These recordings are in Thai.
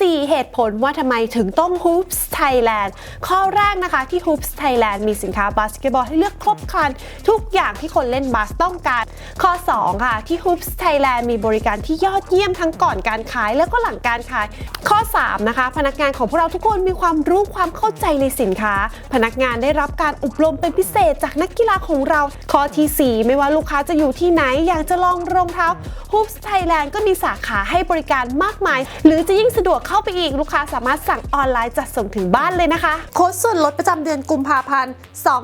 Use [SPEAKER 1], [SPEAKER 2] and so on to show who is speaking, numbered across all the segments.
[SPEAKER 1] 4 เหตุผลว่าทำไมถึงต้อง Hoops Thailand ข้อแรกนะคะที่ Hoops Thailand มีสินค้าบาสเกตบอลให้เลือกครบครัน ทุกอย่างที่คนเล่นบาสต้องการ ข้อ 2 ค่ะ ที่ Hoops Thailand มีบริการที่ยอดเยี่ยมทั้งก่อนการขายแล้วก็หลังการขาย ข้อ 3 นะคะ พนักงานของพวกเราทุกคนมีความรู้ความเข้าใจในสินค้า พนักงานได้รับการอบรมเป็นพิเศษจากนักกีฬาของเรา ข้อทีสี่4 ไม่ว่าลูกค้าจะอยู่ที่ไหนอยากจะลองรองเท้า Hoops Thailand ก็มีสาขาให้บริการมากมาย หรือจะยิ่งสะดวกเข้าไปอีกลูกค้าสามารถสั่งออนไลน์จัดส่งถึงบ้านเลยนะคะ โค้ดส่วนลดประจำเดือนกุมภาพันธ์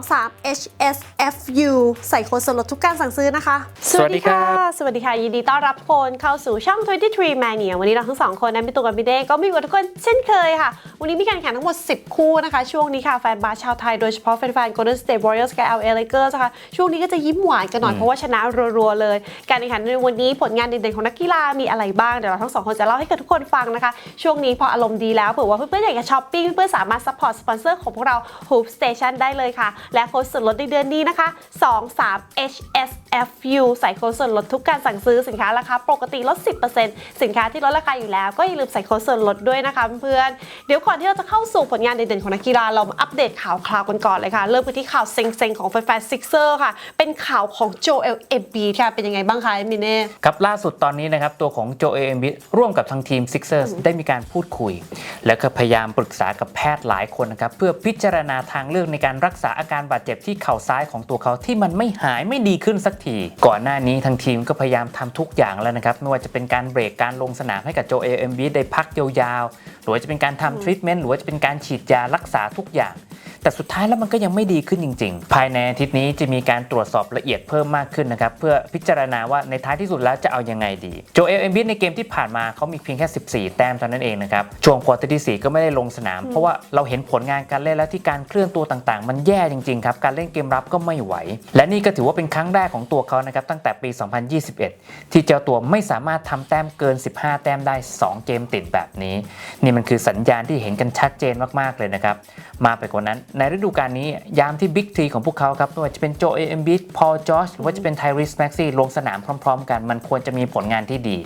[SPEAKER 1] 23 HSFU ใส่โค้ดส่วนลดทุกการสั่งซื้อนะคะ
[SPEAKER 2] สวัสดีครับ
[SPEAKER 1] สวัสดีค่ะ ยินดีต้อนรับทุกคนเข้าสู่ช่อง 23 Mania วันนี้เราทั้งสองคนนั้นพี่ตูนกับพี่เด้ก็มีอยู่กับทุกคนเช่นเคยค่ะ วันนี้มีการแข่งทั้งหมด 10 คู่นะคะ ช่วงนี้ค่ะแฟนบาสชาวไทยโดยเฉพาะแฟนๆ Golden State Warriors กับ LA Lakers นะคะช่วงนี้ก็จะยิ้มหวานกันหน่อยเพราะว่าชนะรัวๆเลย การแข่งขันในวันนี้ผลงานเด่นๆของนักกีฬามีอะไรบ้างเดี๋ยวเราทั้งสองคนจะเล่าให้กับทุกคนฟังนะคะช่วงงนี้พออารมณ์ดีแล้วเผื่อว่าเพื่อนๆอยากจะช้อปปิ้งเพื่อนๆสามารถซัพพอร์ตสปอนเซอร์ของพวกเรา Hoop Station ได้เลยค่ะ และโค้ดส่วนลดในเดือนนี้นะคะ 23 HSFU ใส่โค้ดส่วนลดทุกการสั่งซื้อสินค้าราคาปกติลด 10%สินค้าที่ลดราคาอยู่แล้วก็อย่าลืมใส่โค้ดส่วนลดด้วยนะคะเพื่อนๆเดี๋ยวก่อนที่เราจะเข้าสู่ผลงานเด่นๆของนักกีฬาเรามาอัปเดตข่าวคราวกันก่อนเลยค่ะ เริ่มกันที่ข่าวเซ็งๆของแฟนๆซิกเซอร์ค่ะ เป็นข่าวของโจเอลเอบีค่ะเป็นยังไงบ้างคะมินเน่
[SPEAKER 2] ครับล่าสุดตอนนี้นะครับตัวของโจเอเอ็มบิร่วมกับทางทีม Sixers ได้มีการพูดคุย และก็พยายามปรึกษากับแพทย์หลายคนนะครับเพื่อพิจารณาทางเลือกในการรักษาอาการบาดเจ็บที่เข่าซ้ายของตัวเขาที่มันไม่หายไม่ดีขึ้นสักที ก่อนหน้านี้ทางทีมก็พยายามทำทุกอย่างแล้วนะครับ ไม่ว่าจะเป็นการเบรกการลงสนามให้กับโจเอเอ็มบิได้พักยาวๆ หรือว่าจะเป็นการทำทรีทเมนต์หรือว่าจะเป็นการฉีดยารักษาทุกอย่างแต่สุดท้ายแล้วมันก็ยังไม่ดีขึ้นจริง ๆ ภายในอาทิตย์นี้จะมีการตรวจสอบละเอียดเพิ่มมากขึ้นนะครับ เพื่อพิจารณาว่าในท้ายที่สุดแล้วจะเอายังไงดี โจเอลเอมบิในเกมที่ผ่านมาเขามีเพียงแค่ 14 แต้มเท่านั้นเองนะครับ ช่วงควอเตอร์ที่ 4 ก็ไม่ได้ลงสนาม เพราะว่าเราเห็นผลงานการเล่นแล้วที่การเคลื่อนตัวต่างๆ มันแย่จริงๆครับ การเล่นเกมรับก็ไม่ไหว และนี่ก็ถือว่าเป็นครั้งแรกของตัวเขานะครับตั้งแต่ปี 2021 ที่เจ้าตัวไม่สามารถทำแต้มเกิน 15 แต้มได้ 2 เกมติดแบบนี้ นี่มันคือสัญญาณที่เห็นกันชัดเจนมากๆเลยนะครับมาไปกว่านั้น ในฤดูกาลนี้ยามที่บิ๊กทีของพวกเขาครับไม่ว่าจะเป็นโจเอ็มบิพอลจอชหรือว่าจะเป็นไทริสแม็กซี่ลงสนามพร้อม ๆ กัน มันควรจะมีผลงานที่ดี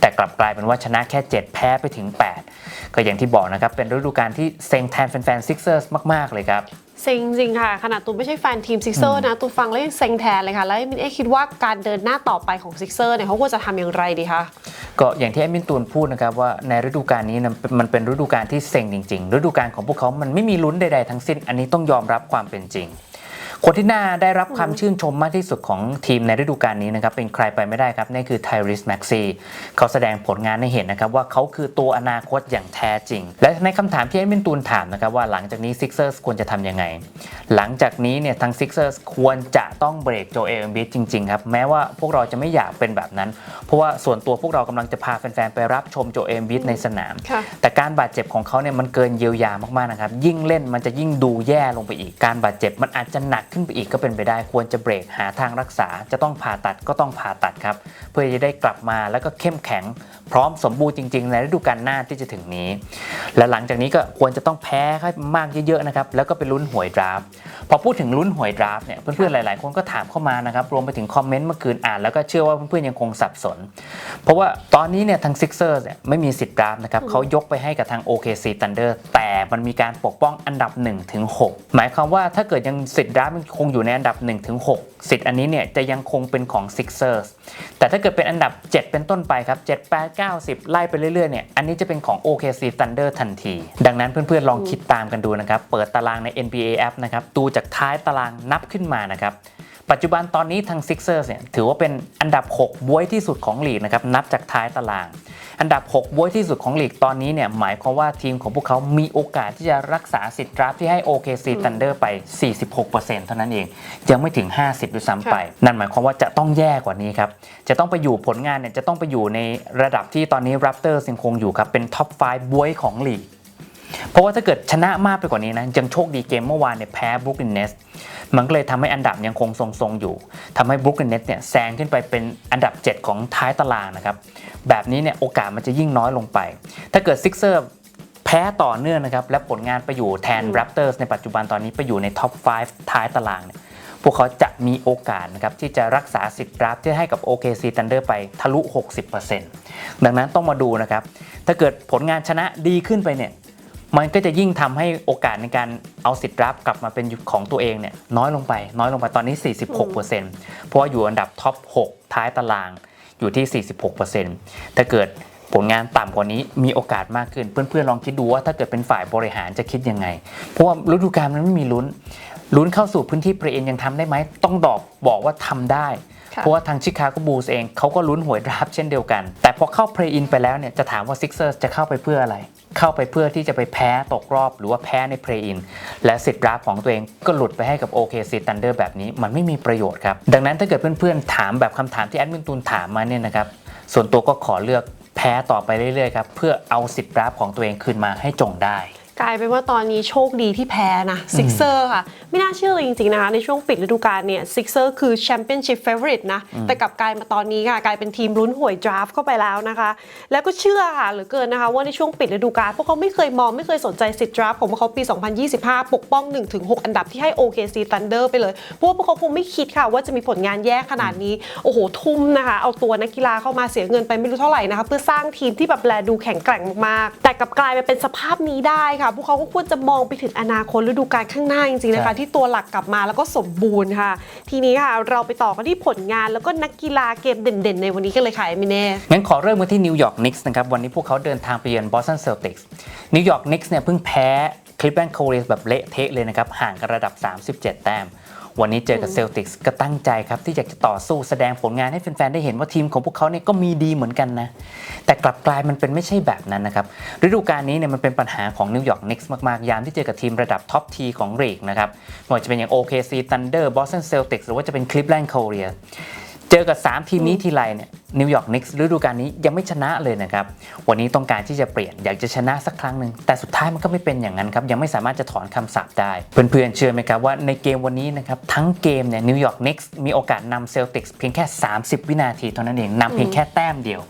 [SPEAKER 2] แต่กลับกลายเป็นว่าชนะแค่ 7 แพ้ไปถึง 8 ก็อย่างที่บอกนะครับเป็นฤดูกาลที่เซ็งแทนแฟนๆซิกเซอร์สมาก ๆ เลยครับ
[SPEAKER 1] เซ็งจริงค่ะ ขนาดตูนไม่ใช่แฟนทีมซิกเซอร์นะตูนฟังแล้วยังเซ็งแทนเลยค่ะ แล้วมินเอะคิดว่าการเดินหน้าต่อไปของซิกเซอร์เนี่ยเขาควรจะทำอย่างไรดีคะ
[SPEAKER 2] ก็อย่างที่แอดมินตูนพูดนะครับว่าในฤดูกาลนี้นะมันเป็นฤดูกาลที่เซ็งจริง ๆ ฤดูกาลของพวกเขามันไม่มีลุ้นใดๆทั้งสิ้น อันนี้ต้องยอมรับความเป็นจริง คนที่น่าได้รับความชื่นชมมากที่สุดของทีมในฤดูกาลนี้นะครับเป็นใครไปไม่ได้ครับนั่นคือไทริสแม็กซีเขาแสดงผลงานให้เห็นนะครับว่าเขาคือตัวอนาคตอย่างแท้จริง และในคำถามที่แอดมินตูนถามนะครับว่าหลังจากนี้ซิกเซอร์สควรจะทำยังไง หลังจากนี้เนี่ยทางซิกเซอร์สควรจะต้องเบรกโจเอลบิจริงๆครับแม้ว่าพวกเราจะไม่อยากเป็นแบบนั้น เพราะว่าส่วนตัวพวกเรากำลังจะพาแฟนๆไปรับชมโจเอลบิจในสนาม
[SPEAKER 1] ค่ะ
[SPEAKER 2] แต่การบาดเจ็บของเขาเนี่ยมันเกินเยียวยามากๆนะครับยิ่งเล่นมันจะยิ่งดูแย่ลงไปอีกการบาดเจ็บมันอาจจะหนักขึ้นไปอีกก็เป็นไปได้ควรจะเบรกหาทางรักษา จะต้องผ่าตัดก็ต้องผ่าตัดครับ เพื่อจะได้กลับมาแล้วก็เข้มแข็ง พร้อมสมบูรณ์จริง ๆ ในฤดูกาลหน้าที่จะถึงนี้ และหลังจากนี้ก็ควรจะต้องแพ้ให้มากเยอะๆนะครับแล้วก็ไปลุ้นหวยดราฟพอพูดถึงลุ้นหวยดราฟเนี่ยเพื่อนๆหลาย ๆ คนก็ถามเข้ามานะครับรวมไปถึงคอมเมนต์เมื่อคืนอ่านแล้วก็เชื่อว่าเพื่อนๆยังคงสับสน เพราะว่าตอนนี้เนี่ยทาง Sixers เนี่ยไม่มีสิทธิ์ดราฟนะครับเขายกไปให้กับทาง OKC Thunder แต่มันมีการปกป้องอันดับ1ถึง6หมายความว่าถ้าเกิดยังสิทธิ์ดราฟคงอยู่ในอันดับ1ถึง6สิทธิ์อันนี้เนี่ยจะยังคงเป็นของ Sixers แต่ถ้าเกิดเป็นอันดับ 7 เป็นต้นไปครับ 7 8 9 10 ไล่ไปเรื่อยๆเนี่ยอันนี้จะเป็นของ OKC Thunder ทันที ดังนั้นเพื่อนๆ ลองคิดตามกันดูนะครับ เปิดตารางใน NBA app นะครับดูจากท้ายตารางนับขึ้นมานะครับ ปัจจุบันตอนนี้ทาง Sixers เนี่ยถือว่าเป็นอันดับ 6บวยที่สุดของลีกนะครับนับจากท้ายตาราง อันดับ 6บวยที่สุดของลีกตอนนี้เนี่ยหมายความว่าทีมของพวกเขามีโอกาสที่จะรักษาสิทธิ์ดราฟต์ที่ให้ OKC Thunder ไป 46%เท่านั้นเอง ยังไม่ถึง 50ด้วยซ้ำไป นั่นหมายความว่าจะต้องแย่กว่านี้ครับ จะต้องไปอยู่ผลงานเนี่ยจะต้องไปอยู่ในระดับที่ตอนนี้ Raptors ยังคงอยู่ครับเป็นท็อป 5บวยของลีก เพราะว่าถ้าเกิดชนะมากไปกว่านี้นะยังโชคดีเกมเมื่อวานเนี่ยแพ้บ r ุ o ก l y n เนสมันก็เลยทำให้อันดับยังคงทรงๆอยู่ทำให้บ r ุ o ก l y n เนสเนี่ยแซงขึ้นไปเป็นอันดับ 7 ของท้ายตารางนะครับ แบบนี้เนี่ยโอกาสมันจะยิ่งน้อยลงไป ถ้าเกิดซิกเซอร์แพ้ต่อเนื่องนะครับ และผลงานไปอยู่แทน Raptors ในปัจจุบันตอนนี้ไปอยู่ในท็อป 5 ท้ายตารางเนี่ยพวกเขาจะมีโอกาสนะครับที่จะรักษาสิทธิ์ดราฟที่ให้กับ OKC Thunder ไปทะลุ 60%ดังนั้นต้องมาดูนะครับ ถ้าเกิดผลงานชนะดีขึ้นไปเนี่ย มันก็จะยิ่งทำให้โอกาสในการเอาสิทธิ์รับกลับมาเป็นของตัวเองเนี่ยน้อยลงไป น้อยลงไปตอนนี้ 46%เพราะว่าอยู่อันดับท็อป 6 ท้ายตารางอยู่ที่ 46%ถ้าเกิดผลงานต่ำกว่านี้มีโอกาสมากขึ้น เพื่อนๆลองคิดดูว่าถ้าเกิดเป็นฝ่ายบริหารจะคิดยังไง เพราะว่าฤดูกาลมันไม่มีลุ้น ลุ้นเข้าสู่พื้นที่เพลย์อินยังทำได้ไหมต้องดอกบอกว่าทำได้
[SPEAKER 1] ค่ะ
[SPEAKER 2] เพราะว่าทางชิคาโกบูลส์เองเขาก็ลุ้นหวยดราฟต์เช่นเดียวกัน แต่พอเข้าเพลย์อินไปแล้วเนี่ยจะถามว่าซิกเซอร์จะเข้าไปเพื่ออะไร เข้าไปเพื่อที่จะไปแพ้ตกรอบหรือว่าแพ้ในเพลย์อินและสิทธิ์ราฟของตัวเองก็หลุดไปให้กับ OKC Thunder แบบนี้มันไม่มีประโยชน์ครับ ดังนั้นถ้าเกิดเพื่อนๆถามแบบคำถามที่แอดมินตูนถามมาเนี่ยนะครับส่วนตัวก็ขอเลือกแพ้ต่อไปเรื่อยๆครับเพื่อเอาสิทธิ์ราฟของตัวเองคืนมาให้จงได้
[SPEAKER 1] กลายเป็นว่าตอนนี้โชคดีที่แพ้นะซิกเซอร์ค่ะ ไม่น่าเชื่อเลยจริงๆนะคะ ในช่วงปิดฤดูกาลเนี่ยซิกเซอร์คือแชมเปี้ยนชิพเฟเวอริตนะ แต่กลับกลายมาตอนนี้ค่ะ กลายเป็นทีมลุ้นหวยดราฟต์เข้าไปแล้วนะคะ แล้วก็เชื่อค่ะเหลือเกินนะคะ ว่าในช่วงปิดฤดูกาลพวกเขาไม่เคยมองไม่เคยสนใจสิทธิ์ดราฟต์ของพวกเขาปี 2025 ปกป้อง 1-6 อันดับที่ให้ OKC Thunder ไปเลยเพราะว่าพวกเขาคงไม่คิดค่ะ ว่าจะมีผลงานแย่ขนาดนี้โอ้โหทุ่มนะคะเอาตัวนักกีฬาเข้ามาเสียเงินไปไม่รู้เท่าไหร่นะคะเพื่อสร้างทีมที่แบบแลดูแข็งแกร่งมากๆแต่กลับกลายมาเป็นสภาพนี้ได้ค่ะพวกเขาก็ควรจะมองไปถึงอนาคตฤดูกาลข้างหน้าจริงๆนะ
[SPEAKER 2] ใช่
[SPEAKER 1] คะ ที่ตัวหลักกลับมาแล้วก็สมบูรณ์ค่ะ ทีนี้ค่ะเราไปต่อกันที่ผลงานแล้วก็นักกีฬาเกมเด่นๆ ในวันนี้กันเลยค่ะเอมิเน่
[SPEAKER 2] งั้นขอเริ่มกันที่นิวยอร์กนิกส์นะครับวันนี้พวกเขาเดินทางไปเยือนบอสตันเซลติกส์นิวยอร์กนิกส์เนี่ยเพิ่งแพ้คลิปแบนโคเรสแบบเละเทะเลยนะครับห่างกันระดับ 37 แต้ม วันนี้เจอกับเซลติกส์ก็ตั้งใจครับ ที่อยากจะต่อสู้แสดงผลงานให้แฟนๆ ได้เห็นว่าทีมของพวกเขาเนี่ยก็มีดีเหมือนกันนะ แต่กลับกลายมันเป็นไม่ใช่แบบนั้นนะครับ ฤดูกาลนี้เนี่ยมันเป็นปัญหาของนิวยอร์กนิกส์มากๆ ยามที่เจอกับทีมระดับท็อปทีของเรกนะครับไม่ว่าจะเป็นอย่าง OKC Thunder Boston Celtics หรือว่าจะเป็น Cleveland Cavaliers เจอกับ 3 ทีมนี้ทีไรเนี่ยนิวยอร์กนิกส์ฤดูกาลนี้ยังไม่ชนะเลยนะครับ วันนี้ต้องการที่จะเปลี่ยนอยากจะชนะสักครั้งหนึ่งแต่สุดท้ายมันก็ไม่เป็นอย่างนั้นครับ ยังไม่สามารถจะถอนคำสาปได้ เพื่อนๆเชื่อไหมครับว่าในเกมวันนี้นะครับ ทั้งเกมเนี่ยนิวยอร์กนิกส์มีโอกาสนำเซลติกส์เพียงแค่ 30 วินาทีเท่านั้นเองนำเพียงแค่แต้มเดียว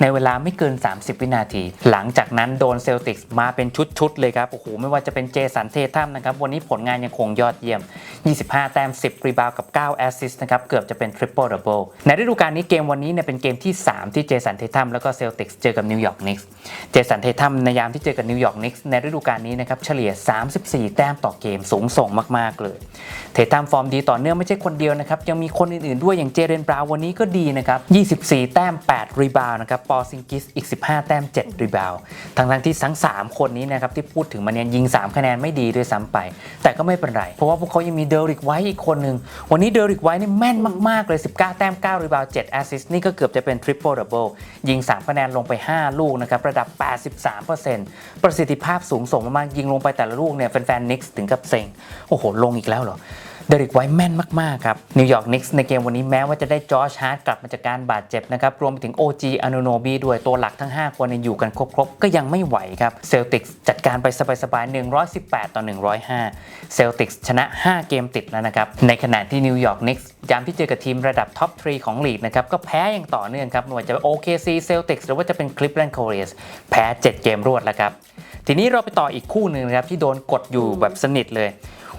[SPEAKER 2] ในเวลาไม่เกิน 30 วินาที หลังจากนั้นโดนเซลติกส์มาเป็นชุดๆเลยครับโอ้โหไม่ว่าจะเป็นเจสันเททัมนะครับวันนี้ผลงานยังคงยอดเยี่ยม 25 แต้ม 10 รีบาวกับ 9 แอสซิสต์นะครับเกือบจะเป็นทริปเปิลดับเบิลในฤดูกาลนี้เกมวันนี้เนี่ยเป็นเกมที่ 3 ที่เจสันเททัมแล้วก็เซลติกส์เจอกับนิวยอร์กนิกส์เจสันเททัมในยามที่เจอกับนิวยอร์กนิกส์ในฤดูกาลนี้นะครับเฉลี่ย 34 แต้มต่อเกมสูงส่งมากๆเลย เททัมฟอร์มดีต่อเนื่องไม่ใช่คนเดียวนะครับยังมีคนอื่นๆด้วยอย่างเจเรนบราววันนี้ก็ดีนะครับ24 แต้ม 8 รีบาวนะครับปอซิงกิสอีก 15 แต้ม 7 รีบาวทั้งทั้งที่ทั้ง 3 คนนี้นะครับที่พูดถึงมาเนี่ยยิง 3 คะแนนไม่ดีด้วยซ้ำไป แต่ก็ไม่เป็นไร เพราะว่าพวกเขายังมีเดริกไว้อีกคนหนึ่ง วันนี้เดริกไว้นี่แม่นมาก ๆ เลย 19 แต้ม 9 รีบาว7แอสซิสต์นี่ก็เกือบจะเป็นทริปเปิลดับเบิลยิง 3 คะแนนลงไป 5 ลูกนะครับระดับ 83%ประสิทธิภาพสูงส่งมากๆยิงลงไปแต่ละลูกเนี่ยแฟนๆนิกส์ถึงกับเซ็งโอ้โหลงอีกแล้วเหรอ เดริกไว้แม่นมาก ๆ ครับ นิวยอร์กนิกส์ในเกมวันนี้แม้ว่าจะได้จอร์จฮาร์ดกลับมาจากการบาดเจ็บนะครับ รวมไปถึง OG อน n โนบีด้วยตัวหลักทั้ง 5 คนเนี่ยอยู่กันครบ ๆ ก็ยังไม่ไหวครับเซลติกส์จัดการไปสบายๆ118 ต่อ 105เซลติกส์ชนะ 5 เกมติดแล้วนะครับ ในขณะที่นิวยอร์กนิกส์ยามที่เจอกับทีมระดับท็อป 3 ของลีกนะครับก็แพ้อย่างต่อเนื่องครับไม่ว่าจะเป็น OKC Celtics หรือว่าจะเป็น Cleveland Cavaliers แพ้ 7 เกมรวดแล้วครับทีนี้เราไปต่ออีกคู่หนึ่งนะครับที่โดนกดอยู่แบบสนิทเลย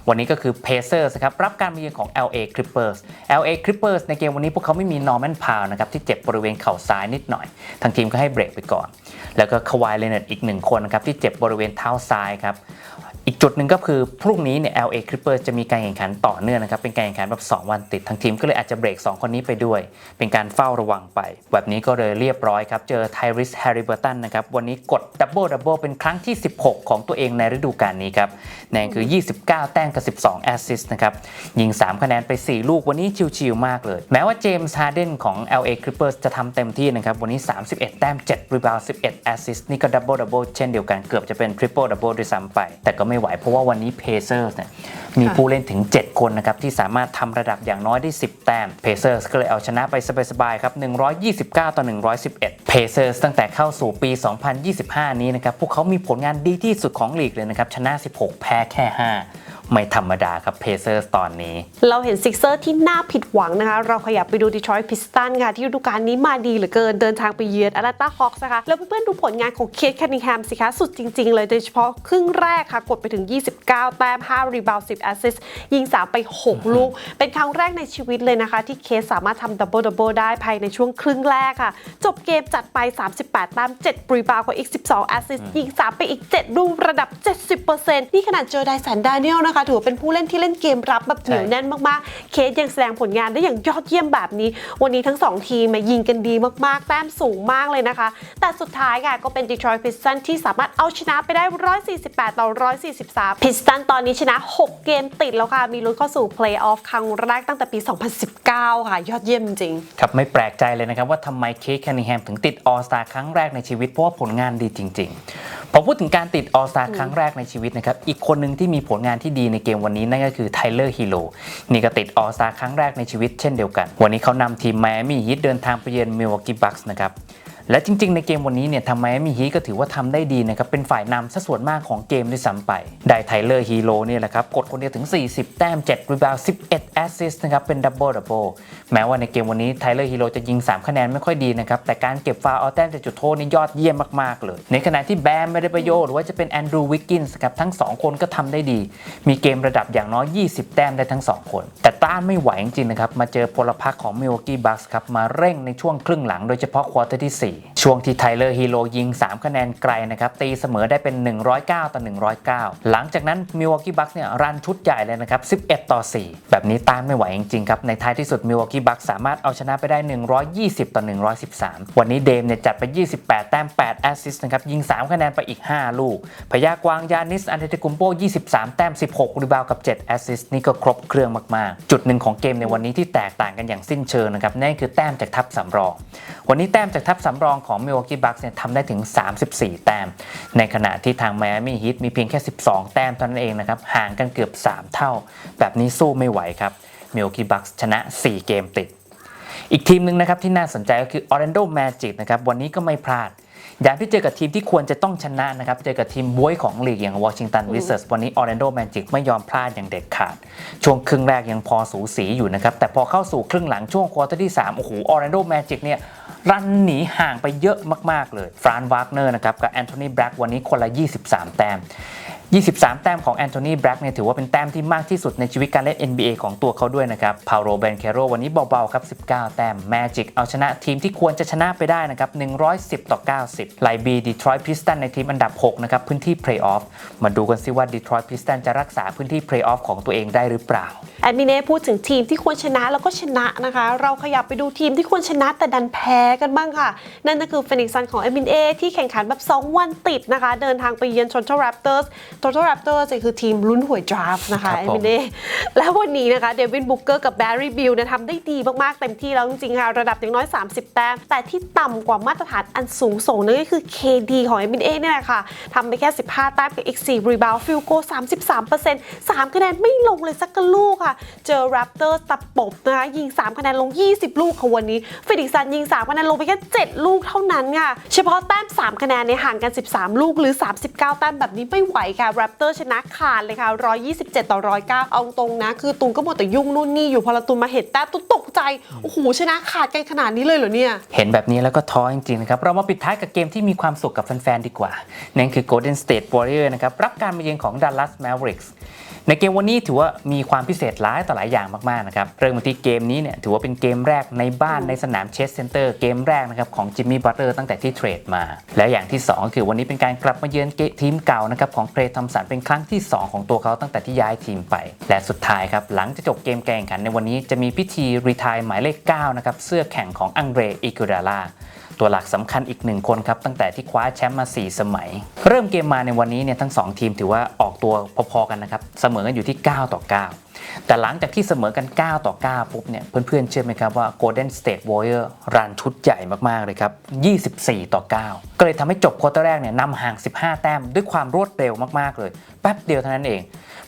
[SPEAKER 2] วันนี้ก็คือ Pacers ครับรับการมาเยือนของ LA Clippers LA Clippers ในเกมวันนี้พวกเขาไม่มี Norman Powell นะครับที่เจ็บบริเวณเข่าซ้ายนิดหน่อย ทางทีมก็ให้เบรกไปก่อน แล้วก็ควายเลนเนตอีกหนึ่งคนนะครับที่เจ็บบริเวณเท้าซ้ายครับ อีกจุดหนึ่งก็คือพรุ่งนี้เนี่ย LA Clippers จะมีการแข่งขันต่อเนื่องนะครับ เป็นการแข่งขันแบบ 2 วันติดทางทีมก็เลยอาจจะเบรก 2 คนนี้ไปด้วย เป็นการเฝ้าระวังไป แบบนี้ก็เลยเรียบร้อยครับ เจอไทริสแฮร์ริเบอร์ตันนะครับ วันนี้กดดับเบิลดับเบิลเป็นครั้งที่ 16 ของตัวเองในฤดูกาลนี้ครับนั่นคือ 29 แต้มกับ 12 แอสซิสต์นะครับ ยิง 3 คะแนนไป 4 ลูกวันนี้ชิวๆมากเลย แม้ว่าเจมส์ฮาร์เดนของ LA Clippers จะทำเต็มที่นะครับวันนี้ 31 แต้ม7รีบาวด์11แอสซิสต์นี่ก็ดับเบิลดับเบิลเช่นเดียวกันเกือบจะเป็นทริปเปิลดับเบิลด้วยซ้ำไปแต่ก็ไม่ไหว เพราะว่าวันนี้ Pacers เนี่ยมีผู้เล่นถึง 7 คนนะครับ ที่สามารถทำระดับอย่างน้อยได้ 10 แต้ม Pacers ก็เลยเอาชนะไปสบายๆครับ 129 ต่อ 111 Pacers ตั้งแต่เข้าสู่ปี 2025 นี้นะครับ พวกเขามีผลงานดีที่สุดของลีกเลยนะครับ ชนะ 16 แพ้แค่ 5 ไม่ธรรมดาครับเพเซอร์ตอนนี้
[SPEAKER 1] เราเห็นซิกเซอร์ที่น่าผิดหวังนะคะ เราขยับไปดูดีทรอยต์พิสตันค่ะ ที่ฤดูกาลนี้มาดีเหลือเกินเดินทางไปเยือนอาร์ตาฮอคส์นะคะ แล้วเพื่อนๆดูผลงานของเคทแคนิงแฮมสิคะ สุดจริง ๆ เลย โดยเฉพาะครึ่งแรกค่ะ กดไปถึง 29 แต้ม 5 รีบาวด์10 แอสซิสต์ยิง 3 ไป 6 ลูก เป็นครั้งแรกในชีวิตเลยนะคะ ที่เคสสามารถทำดับเบิลดับเบิลได้ภายในช่วงครึ่งแรกค่ะ จบเกมจัดไป 38 แต้ม 7 รีบาวด์กว่าอีก 12 แอสซิสต์ยิง 3 ไปอีก 7 ลูกระดับ 70%นี่ขนาดเจอไดสันดานิเอลนะคะถือว่าเป็นผู้เล่นที่เล่นเกมรับแบบเหนียวแน่นมากๆ เคสยังแสดงผลงานได้อย่างยอดเยี่ยมแบบนี้ วันนี้ทั้ง 2 ทีมมายิงกันดีมากๆ แต้มสูงมากเลยนะคะ แต่สุดท้ายค่ะก็เป็น Detroit Pistons ที่สามารถเอาชนะไปได้ 148 ต่อ 143 Pistons ตอนนี้ชนะ 6 เกมติดแล้วค่ะ มีลุ้นเข้าสู่ Playoff ครั้งแรกตั้งแต่ปี 2019 ค่ะ ยอดเยี่ยมจริง
[SPEAKER 2] ครับไม่แปลกใจเลยนะครับว่าทำไมเคทแคนิงแฮมถึงติดออสตาครั้งแรกในชีวิตเพราะว่าผลงานดีจริง ๆ พอพูดถึงการติดออสตาครั้งแรกในชีวิตนะครับ อีกคนหนึ่งที่มีผลงานที่ดีในเกมวันนี้นั่นก็คือไทเลอร์ฮิโลนี่ก็ติดออสตาครั้งแรกในชีวิตเช่นเดียวกัน วันนี้เขานำทีมไมอามี่ฮีทเดินทางไปเยือนมิลวอกกี้บัคส์นะครับ และจริง ๆ ในเกมวันนี้เนี่ยทำไมมีฮีก็ถือว่าทำได้ดีนะครับ เป็นฝ่ายนำซะส่วนมากของเกมด้วยซ้ำไป ได้ไทเลอร์ฮีโร่เนี่ยแหละครับ กดคนเดียวถึง 40 แต้ม 7 รีบาวด์11 แอสซิสต์นะครับ เป็นดับเบิลดับเบิลแม้ว่าในเกมวันนี้ไทเลอร์ฮีโร่จะยิง 3 คะแนนไม่ค่อยดีนะครับ แต่การเก็บฟาวเอาแต้มจากจุดโทษนี่ยอดเยี่ยมมากๆเลย ในขณะที่แบมไม่ได้ประโยชน์หรือว่าจะเป็นแอนดรูว์วิกกินส์ครับทั้ง 2 คนก็ทำได้ดี มีเกมระดับอย่างน้อย 20 แต้มได้ทั้ง 2 คน แต่ต้านไม่ไหวจริงๆนะครับมาเจอพลพรรคของมิว k กี้บัคส์ครับมาเร่งในช่วงครึ่งหลังโดยเฉพาะควอเตอร์ที่4 day. ช่วงที่ไทเลอร์ฮีโร่ยิง 3 คะแนนไกลนะครับ ตีเสมอได้เป็น 109 ต่อ 109 หลังจากนั้นมิว k กี้บัคเนี่ยรันชุดใหญ่เลยนะครับ 11 ต่อ 4 แบบนี้ต้านไม่ไหวจริงๆครับ ในท้ายที่สุดมิว k กี้บัคสามารถเอาชนะไปได้ 120 ต่อ 113 วันนี้เดมเนี่ยจัดไป 28 แต้ม 8 แอสซิสต์นะครับ ยิง 3 คะแนนไปอีก 5 ลูก พยากวางยานิส อันเดติกุมโป 23 แต้ม 16 รีบาวกับ 7 แอสซิสต์นี่ก็ครบเครื่องมากๆ จุดหนึ่งของเกมในวันนี้ที่แตกต่างกันอย่างสิ้นเชิงนะครับนั่นคือแต้มจากทัพสำรอง วันนี้แต้มจากทัพสำรองของ Milwaukee Bucks เนี่ยทำได้ถึง 34 แต้ม ในขณะที่ทาง Miami Heat มีเพียงแค่ 12 แต้มเท่านั้นเองนะครับ ห่างกันเกือบ 3 เท่า แบบนี้สู้ไม่ไหวครับ Milwaukee Bucks ชนะ 4 เกมติด อีกทีมหนึ่งนะครับที่น่าสนใจก็คือ Orlando Magic นะครับ วันนี้ก็ไม่พลาดอย่างที่เจอกับทีมที่ควรจะต้องชนะนะครับ เจอกับทีมบวยของลีกอย่าง Washington Wizards วันนี้ Orlando Magic ไม่ยอมพลาดอย่างเด็ดขาด ช่วงครึ่งแรกยังพอสูสีอยู่นะครับ แต่พอเข้าสู่ครึ่งหลังช่วงควอเตอร์ที่ 3 โอ้โห Orlando Magic เนี่ย รันหนีห่างไปเยอะมาก ๆ เลย ฟรานวากเนอร์นะครับกับแอนโทนีแบล็กวันนี้คนละ 23 แต้ม 23 แต้มของแอนโทนีแบล็กเนี่ยถือว่าเป็นแต้มที่มากที่สุดในชีวิตการเล่น NBA ของตัวเขาด้วยนะครับพาโรเบนเคโรวันนี้เบาๆครับ 19 แต้มแมจิกเอาชนะทีมที่ควรจะชนะไปได้นะครับ 110 ต่อ 90 ไลบีดีทรอยต์พิสตันในทีมอันดับ 6 นะครับ พื้นที่เพลย์ออฟมาดูกันซิว่าดีทรอยต์พิสตันจะรักษาพื้นที่เพลย์ออฟของตัวเองได้หรือเปล่า
[SPEAKER 1] แอดมินเน่พูดถึงทีมที่ควรชนะแล้วก็ชนะนะคะ เราขยับไปดูทีมที่ควรชนะแต่ดันแพ้กันบ้างค่ะ นั่นก็คือฟินิกซันของแอดมินเอที่แข่งขันแบบ 2 วันติดนะคะ เดินทางไปเยือน Toronto Raptors Toronto Raptors เนี่ยคือทีมลุ้นหวยดราฟต์นะคะ
[SPEAKER 2] ครับ
[SPEAKER 1] แอ
[SPEAKER 2] ผม
[SPEAKER 1] ดมินเน่แล้ววันนี้นะคะเดวินบุกเกอร์กับแบร์รี่บิลเนี่ยทำได้ดีมากๆ เต็มที่แล้วจริงๆค่ะ ระดับอย่างน้อย 30 แต้ม แต่ที่ต่ำกว่ามาตรฐานอันสูงส่งนั่นก็คือ KD ของ n b a เนี่ยแหละค่ะทำไปแค่ 15 แต้มกับอีก 4 รีบาวด์ฟิลโก 33% 3 คะแนนไม่ลงเลยสักกะลูกค่ะ เจอ Raptors ตับปบนะคะยิง 3 คะแนนลง 20 ลูกค่ะวันนี้ฟินิกซันยิง 3 คะแนนลงไปแค่ 7 ลูกเท่านั้นค่ะเฉพาะแต้ม 3 คะแนนในยห่างกัน 13 ลูกหรือ 39 แต้มแบบนี้ไม่ไหวค่ะ Raptors ชนะขาดเลยค่ะ 127 ต่อ 109 เอาตรงนะ คือตุงก็หมดแต่ยุ่งนู่นนี่อยู่พอละตุนมาเห็นแต้มตุนตกใจ โอ้โห ชนะขาดกันขนาดนี้เลยเหรอเนี่ย
[SPEAKER 2] เห็นแบบนี้แล้วก็ท้อจริงๆนะครับ เรามาปิดท้ายกับเกมที่มีความสุขกับแฟนๆ ดีกว่า นั่นคือ Golden State Warrior นะครับ รับการมาเยือนของ Dallas Mavericks ในเกมวันนี้ถือว่ามีความพิเศษหลายต่อหลายอย่างมากๆนะครับเริ่มมาที่เกมนี้เนี่ยถือว่าเป็นเกมแรกในบ้านในสนามเชสเซนเตอร์เกมแรกนะครับของจิมมี่บัตเลอร์ตั้งแต่ที่เทรดมา และอย่างที่2ก็คือวันนี้เป็นการกลับมาเยือนเกทีมเก่านะครับของเครทอมสันเป็นครั้งที่ 2 ของตัวเขาตั้งแต่ที่ย้ายทีมไป และสุดท้ายครับหลังจะจบเกมการแข่งขันในวันนี้จะมีพิธีรีทายหมายเลข9นะครับเสื้อแข่งของอังเดรอิกุดาลา ตัวหลักสำคัญอีกหนึ่งคนครับตั้งแต่ที่คว้าแชมป์มา 4 สมัย เริ่มเกมมาในวันนี้เนี่ยทั้ง 2 ทีมถือว่าออกตัวพอๆกันนะครับเสมอกันอยู่ที่ 9 ต่อ 9 แต่หลังจากที่เสมอกัน 9 ต่อ 9 ปุ๊บเนี่ยเพื่อนๆเชื่อไหมครับว่า Golden State Warrior รันชุดใหญ่มากๆเลยครับ 24 ต่อ 9 ก็เลยทำให้จบควอเตอร์แรกเนี่ยนำห่าง 15 แต้มด้วยความรวดเร็วมากๆเลย แป๊บเดียวเท่านั้นเอง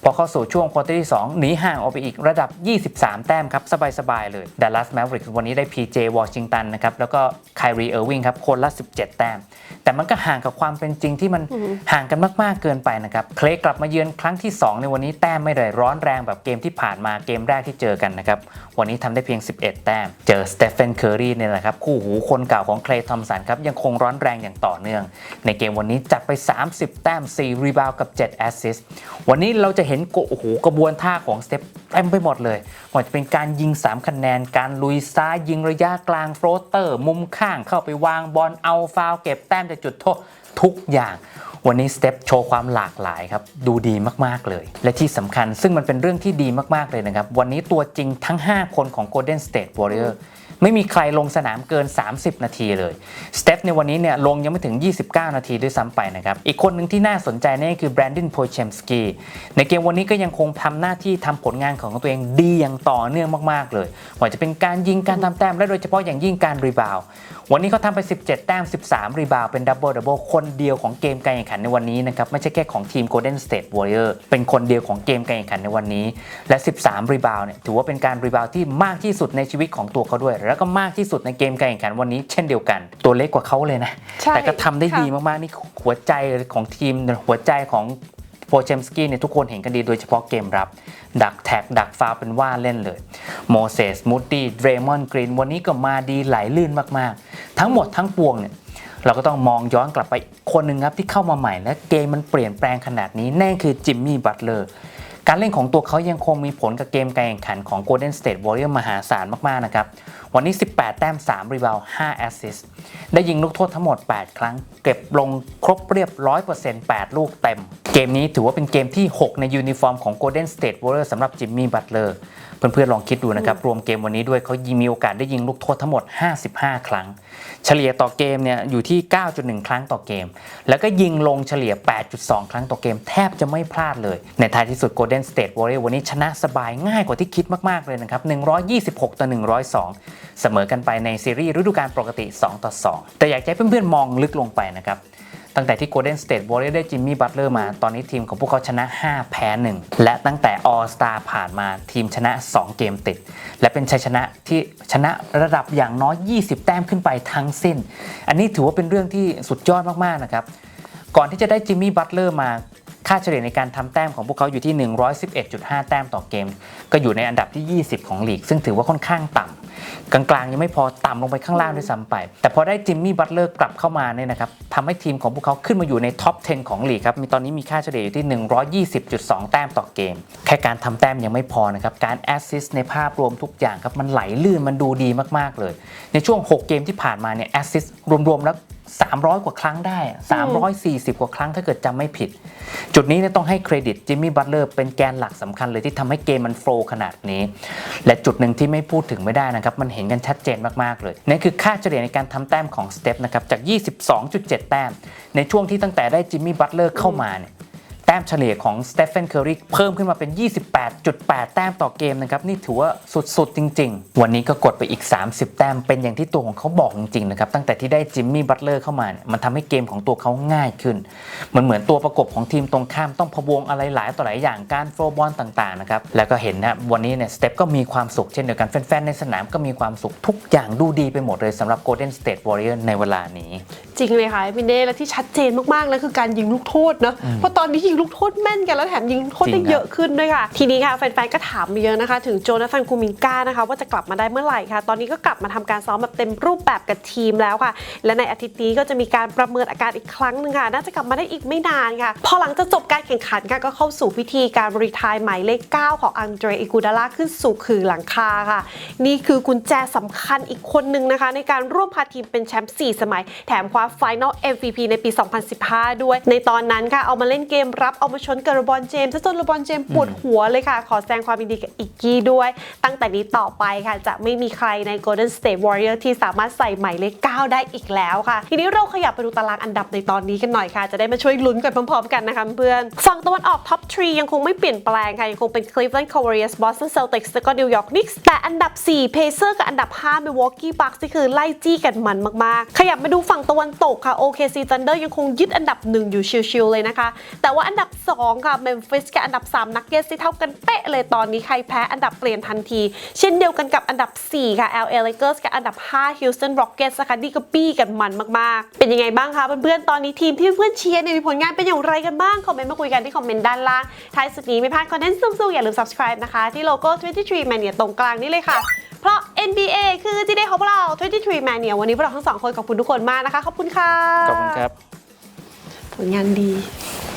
[SPEAKER 2] อเข้าสู่ช่วงควอเตอร์ที่ 2 หนีห่างออกไปอีกระดับ 23 แต้มครับ สบาย ๆ เลย Dallas Mavericks วันนี้ได้ PJ Washington นะครับ แล้วก็ Kyrie Irving ครับ คนละ 17 แต้ม แต่มันก็ห่างกับความเป็นจริงที่มันห่างกันมาก ๆ เกินไปนะครับ เคลย์กลับมาเยือนครั้งที่ 2 ในวันนี้แต้มไม่ได้ร้อนแรงแบบเกมที่ผ่านมาเกมแรกที่เจอกันนะครับ วันนี้ทำได้เพียง 11 แต้ม เจอสเตฟ e นเคอรีเนี่ยแหละครับคู่หูคนเก่าของเคลย์ทอมสันครับยังคงร้อนแรงอย่างต่อเนื่อง ในเกมวันนี้จัดไป 30 แต้ม 4 รีบาวกับ 7 แอสซิสต์วันนี้เราจะเห็นโกโอ้โหกระบวนท่าของสเตฟเต็มไปหมดเลยไว่าจะเป็นการยิง 3 คะแนน การลุยซ้ายยิงระยะกลางโฟลเตอร์ มุมข้างเข้าไปวางบอลเอาฟาวเก็บแต้มจากจุดโทษทุกอย่างวันนี้สเต็ปโชว์ความหลากหลายครับ ดูดีมากๆเลย และที่สำคัญซึ่งมันเป็นเรื่องที่ดีมากๆเลยนะครับ วันนี้ตัวจริงทั้ง 5 คนของ Golden State Warrior ไม่มีใครลงสนามเกิน 30 นาทีเลยสเตฟในวันนี้เนี่ยลงยังไม่ถึง 29 นาทีด้วยซ้ำไปนะครับ อีกคนหนึ่งที่น่าสนใจนี่คือแบรนดินโพเชมสกีในเกมวันนี้ก็ยังคงทำหน้าที่ทำผลงานของตัวเองดีอย่างต่อเนื่องมาก ๆ เลยว่าจะเป็นการยิงการทำแต้มและโดยเฉพาะอย่างยิ่งการรีบาวด์ วันนี้เขาทำไป 17 แต้ม 13 รีบาวด์เป็นดับเบิลดับเบิลคนเดียวของเกมการแข่งขันในวันนี้นะครับไม่ใช่แค่ของทีม Golden State Warrior เป็นคนเดียวของเกมการแข่งขันในวันนี้ และ 13 รีบาวด์เนี่ยถือว่าเป็นการรีบาวด์ที่มากที่สุดในชีวิตของตัวเขาด้วย แล้วก็มากที่สุดในเกมการแข่งขันวันนี้ เช่นเดียวกัน ตัวเล็กกว่าเขาเลยนะ
[SPEAKER 1] ใช่
[SPEAKER 2] แต่ก็ทำได้
[SPEAKER 1] ค่ะ
[SPEAKER 2] ดีมากๆนี่หัวใจของทีมหัวใจของ โฟเชมสกี้เนี่ยทุกคนเห็นกันดีโดยเฉพาะเกมรับ ดักแท็ก ดักฟาวเป็นว่าเล่นเลยโมเสสมูตี้เดรมอนกรีนวันนี้ก็มาดีไหลลื่นมากๆ ทั้งหมดทั้งปวงเนี่ยเราก็ต้องมองย้อนกลับไปคนหนึ่งครับที่เข้ามาใหม่และเกมมันเปลี่ยนแปลงขนาดนี้แน่คือจิมมี่บัตเลอร์ การเล่นของตัวเขายังคงมีผลกับเกมการแข่งขันของ Golden State Warriors มหาศาลมากๆนะครับ วันนี้ 18 แต้ม 3 รีบาว5แอสซิสได้ยิงลูกโทษทั้งหมด 8 ครั้ง เก็บลงครบเรียบ 100% 8 ลูกเต็ม เกมนี้ถือว่าเป็นเกมที่ 6 ในยูนิฟอร์มของ Golden State Warriors สำหรับจิมมี่บัตเลอร์เพื่อนๆลองคิดดูนะครับรวมเกมวันนี้ด้วยเขายิงมีโอกาสได้ยิงลูกโทษทั้งหมด 55 ครั้ง เฉลี่ยต่อเกมเนี่ยอยู่ที่ 9.1 ครั้งต่อเกม แล้วก็ยิงลงเฉลี่ย 8.2 ครั้งต่อเกม แทบจะไม่พลาดเลย ในท้ายที่สุด Golden State Warriors วันนี้ชนะสบายง่ายกว่าที่คิดมากๆเลยนะครับ 126 ต่อ 102 เสมอกันไปในซีรีส์ฤดูกาลปกติ 2 ต่อ 2 แต่อยากให้เพื่อนๆมองลึกลงไปนะครับ ตั้งแต่ที่ Golden State Warriors ได้จิมมี่บัตเลอร์มา ตอนนี้ทีมของพวกเขาชนะ 5 แพ้ 1 และตั้งแต่ All Star ผ่านมาทีมชนะ 2 เกมติด และเป็นชัยชนะที่ชนะระดับอย่างน้อย 20 แต้มขึ้นไปทั้งสิ้น อันนี้ถือว่าเป็นเรื่องที่สุดยอดมากๆนะครับ ก่อนที่จะได้จิมมี่บัตเลอร์มาค่าเฉลี่ยในการทำแต้มของพวกเขาอยู่ที่ 111.5 แต้มต่อเกม ก็อยู่ในอันดับที่ 20 ของลีก ซึ่งถือว่าค่อนข้างต่ำ กลางๆ ยังไม่พอต่ำลงไปข้างล่างด้วยซ้ำไป แต่พอได้จิมมี่บัตเลอร์กลับเข้ามาเนี่ยนะครับทำให้ทีมของพวกเขาขึ้นมาอยู่ในท็อป 10 ของลีกครับมีตอนนี้มีค่าเฉลี่ยอยู่ที่ 120.2 แต้มต่อเกม แค่การทำแต้มยังไม่พอนะครับ การแอสซิสต์ในภาพรวมทุกอย่างครับ มันไหลลื่นมันดูดีมากๆเลย ในช่วง 6 เกมที่ผ่านมาเนี่ยแอสซิสต์รวมๆแล้ว 300 กว่าครั้งได้อะ340 กว่าครั้งถ้าเกิดจำไม่ผิด จุดนี้เนี่ยต้องให้เครดิตจิมมี่บัตเลอร์เป็นแกนหลักสำคัญเลยที่ทำให้เกมมันโฟล์ขนาดนี้ และจุดหนึ่งที่ไม่พูดถึงไม่ได้นะครับ มันเห็นกันชัดเจนมาก ๆ เลยนั่นคือค่าเฉลี่ยในการทำแต้มของสเต็ปนะครับจาก 22.7 แต้ม ในช่วงที่ตั้งแต่ได้จิมมี่บัตเลอร์เข้ามาเนี่ย แต้มเฉลี่ยของสเตฟ e นเคอรีเพิ่มขึ้นมาเป็น 28.8 แต้มต่อเกมนะครับ นี่ถือว่าสุด ๆ จริง ๆ วันนี้ก็กดไปอีก 30 แต้มเป็นอย่างที่ตัวของเขาบอกจริง ๆ นะครับ ตั้งแต่ที่ได้จิมมี่บัตเลอร์เข้ามาเนี่ยมันทำให้เกมของตัวเขาง่ายขึ้น มันเหมือนตัวประกบของทีมตรงข้ามต้องพะวงอะไรหลายต่อหลายอย่างการโฟร์บอลต่าง ๆ นะครับ แล้วก็เห็นนะวันนี้เนี่ยสเตปก็มีความสุขเช่นเดียวกันแฟนๆในสนามก็มีความสุขทุกอย่างดูดีไปหมดเลยสำหรับ Golden State Warriors ในเวลานี้
[SPEAKER 1] จริงเลยค่ะพี่เน่และที่ชัดเจนมากๆเลยคือการยิงลูกโทษเนอะเพราะตอนนี้ยิงลูกโทษแม่นกันแล้วแถมยิงลูกโทษ
[SPEAKER 2] จริ
[SPEAKER 1] ได้
[SPEAKER 2] งครับ
[SPEAKER 1] เยอะขึ้นด้วยค่ะ ทีนี้ค่ะแฟนๆก็ถามมาเยอะนะคะ ถึงโจนาธานคูมิงก้านะคะ ว่าจะกลับมาได้เมื่อไหร่ค่ะ ตอนนี้ก็กลับมาทำการซ้อมแบบเต็มรูปแบบกับทีมแล้วค่ะ และในอาทิตย์นี้ก็จะมีการประเมินอาการอีกครั้งหนึ่งค่ะน่าจะกลับมาได้อีกไม่นานค่ะ พอหลังจากจบการแข่งขันค่ะก็เข้าสู่พิธีการบริทายหมายเลข 9 ของอังเดรอิกูดาล่าขึ้นสู่คือหลังคาค่ะ นี่คือกุญแจสำคัญอีกคนหนึ่งนะคะ ในการร่วมพาทีมเป็นแชมป์4สมัย แถมคว้า Final MVP ในปี 2015 ด้วย ในตอนนั้นค่ะเอามาเล่นเกมรับรับเอามาชนกับเลบอนเจมส์ซะจนเลบอนเจมส์ปวดหัวเลยค่ะ ขอแสดงความยินดีกับอิกกี้ด้วย ตั้งแต่นี้ต่อไปค่ะ จะไม่มีใครใน Golden State Warrior ที่สามารถใส่หมายเลข9ได้อีกแล้วค่ะ ทีนี้เราขยับไปดูตารางอันดับในตอนนี้กันหน่อยค่ะ จะได้มาช่วยลุ้นกันพร้อมๆกันนะคะเพื่อนฝั่งตะวันออกท็อป3ยังคงไม่เปลี่ยนแปลงค่ะ ยังคงเป็น Cleveland Cavaliers Boston Celtics แล้วก็ New York Knicks แต่อันดับ 4 Pacers กับอันดับ 5 Milwaukee Bucks ที่คือไล่จี้กันมันมากๆ ขยับมาดูฝั่งตะวันตกค่ะ OKC Thunder ยังคงยึดอันดับ 1 อยู่ชิลๆเลยนะคะ แต่ว่าอันดับ 2 ค่ะ Memphis กับอันดับ3 Nuggets ที่เท่ากันเป๊ะเลยตอนนี้ใครแพ้อันดับเปลี่ยนทันที เช่นเดียวกันกับอันดับ 4 ค่ะ LA Lakers กับอันดับ 5 Houston Rockets นะคะนี่ก็ปี้กันมันมากๆ เป็นยังไงบ้างคะเพื่อนๆตอนนี้ทีมที่เพื่อนเชียร์เนี่ยมีผลงานเป็นอย่างไรกันบ้างคอมเมนต์มาคุยกันที่คอมเมนต์ด้านล่างท้ายสุดนี้ไม่พลาดคอนเทนต์สูงๆอย่าลืม subscribe นะคะที่โลโก้23 Mania ตรงกลางนี่เลยค่ะเพราะ NBA คือที่ได้ของพวกเรา23 Mania วันนี้พวกเราทั้งสองคนขอบคุณทุกคนมากนะคะขอบคุณค่ะ
[SPEAKER 2] ขอบคุณครับ
[SPEAKER 1] ผลงานดี
[SPEAKER 2] ค